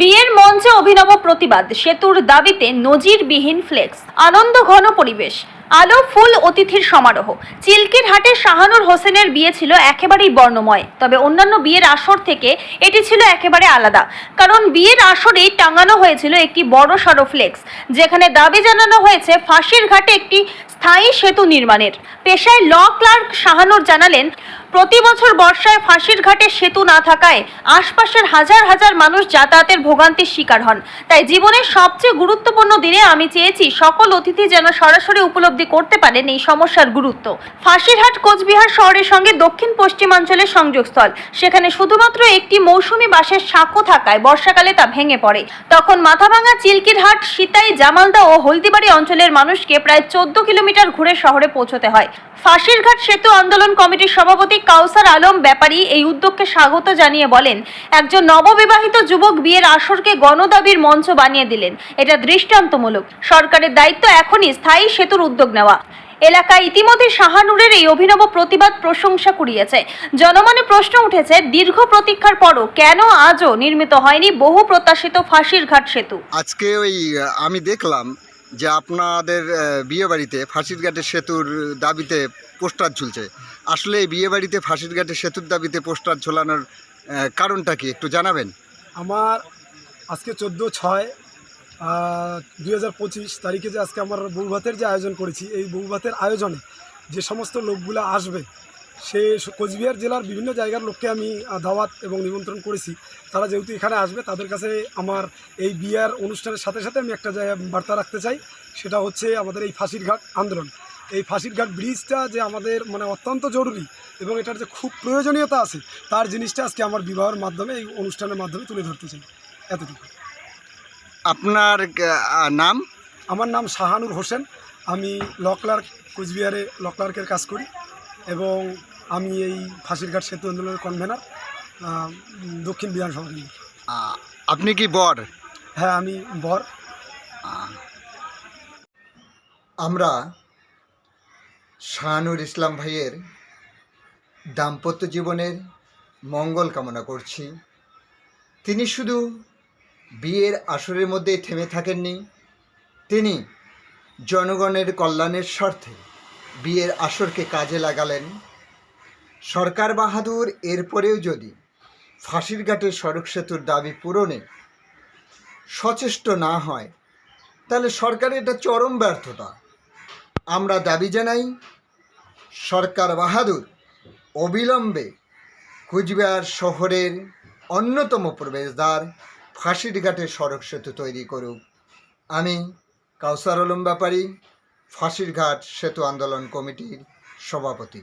বিয়ের মঞ্চে অভিনব প্রতিবাদ। সেতুর দাবিতে নজিরবিহীন ফ্লেক্স, আনন্দ ঘন পরিবেশ, আলো ফুল অতিথির সমারোহ। চিল্কির হাটে শাহানুর হোসেনের বিয়ে ছিল একেবারেই বর্ণময়। তবে অন্যান্য বিয়ের আসর থেকে এটি ছিল একেবারে আলাদা। কারণ বিয়ের আসরেই টাঙানো হয়েছিল একটি বড় সড়ো ফ্লেক্স, যেখানে দাবি জানানো হয়েছে ফাঁসির ঘাটে একটি স্থায়ী সেতু নির্মাণের। পেশায় ল ক্লার্ক শাহানুর জানালেন প্রতি বছর বর্ষায় ফাঁসির ঘাটে সেতু না থাকায় আশপাশের হাজার হাজার মানুষ যাতায়াতের ভোগান্তির শিকার হন। তাই জীবনের সবচেয়ে গুরুত্বপূর্ণ দিনে আমি চেয়েছি সকল অতিথি যেন সরাসরি উপলব্ধি করতে পারেন এই সমস্যার গুরুত্ব। ফাঁসিরহাট কোচবিহার শহরের সঙ্গে দক্ষিণ পশ্চিমাঞ্চলের সংযোগস্থল। সেখানে শুধুমাত্র একটি মৌসুমি বাসের সাঁকো থাকায় বর্ষাকালে তা ভেঙে পড়ে। তখন মাথাভাঙা চিল্কিরহাট, সিতাই, জামালদা ও হলদিবাড়ি অঞ্চলের মানুষকে প্রায় চোদ্দ কিলোমিটার ঘুরে শহরে পৌঁছতে হয়। ফাঁসিরঘাট সেতু আন্দোলন কমিটির সভাপতি কাউসার আলম ব্যাপারী এই উদ্যোগকে স্বাগত জানিয়ে বলেন, একজন নববিবাহিত যুবক বিয়ের আসরকে গণদাবির মঞ্চ বানিয়ে দিলেন। এটা দৃষ্টান্তমূলক। সরকারের দায়িত্ব এখনই স্থায়ী সেতুর উদ্যোগ নেওয়া। এলাকায় ইতিমধ্যে শাহানুরের এই অভিনব প্রতিবাদ প্রশংসা কুড়িয়েছে। জনমনে প্রশ্ন উঠেছে, দীর্ঘ প্রতীক্ষার পরও কেন আজও নির্মিত হয়নি বহু প্রত্যাশিত ফাঁসির ঘাট সেতু? আজকে ওই, আমি দেখলাম যে আপনাদের বিয়েবাড়িতে ফাঁসির ঘাটের সেতুর দাবিতে পোস্টার ঝুলছে। আসলে এই বিয়েবাড়িতে ফাঁসির ঘাটের সেতুর দাবিতে পোস্টার ঝোলানোর কারণটা কি একটু জানাবেন? আমার আজকে চোদ্দ ছয় দুই তারিখে যে আজকে আমার বউভাতের যে আয়োজন করেছি, এই বউভাতের আয়োজনে যে সমস্ত লোকগুলো আসবে সে কোচবিহার জেলার বিভিন্ন জায়গার লোককে আমি দাওয়াত এবং নিমন্ত্রণ করেছি। তারা যেহেতু এখানে আসবে তাদের কাছে আমার এই বিয়ার অনুষ্ঠানের সাথে সাথে আমি একটা জায়গা বার্তা রাখতে চাই। সেটা হচ্ছে আমাদের এই ফাঁসির ঘাট আন্দোলন। এই ফাঁসির ঘাট ব্রিজটা যে আমাদের মানে অত্যন্ত জরুরি এবং এটার যে খুব প্রয়োজনীয়তা আছে তার জিনিসটা আজকে আমার বিবাহের মাধ্যমে এই অনুষ্ঠানের মাধ্যমে তুলে ধরতে চাই। এতটুকু। আপনার নাম? আমার নাম শাহানুর হোসেন। আমি ল ক্লার্ক কোচবিহারে ল ক্লার্কের কাজ করি এবং আমি এই ফাঁসিরঘাট সেতু আন্দোলনের কনভেনার দক্ষিণ বিধানসভা আপনি কি বর? হ্যাঁ আমি বর। আমরা শাহানুর ইসলাম ভাইয়ের দাম্পত্য জীবনের মঙ্গল কামনা করছি। তিনি শুধু বিয়ের আসরের মধ্যেই থেমে থাকেননি তিনি জনগণের কল্যাণের স্বার্থে বিয়ের আসরকে কাজে লাগালেন। সরকার বাহাদুর এরপরেও যদি ফাঁসির ঘাটের সড়ক সেতুর দাবি পূরণে সচেষ্ট না হয়, তাহলে সরকারের এটা চরম ব্যর্থতা। আমরা দাবি জানাই, সরকার বাহাদুর অবিলম্বে কুচবিহার শহরের অন্যতম প্রবেশদ্বার ফাঁসির ঘাটে সড়ক সেতু তৈরি করুক। আমি কাউসার আলম ব্যাপারী, ফাঁসির ঘাট সেতু আন্দোলন কমিটির সভাপতি।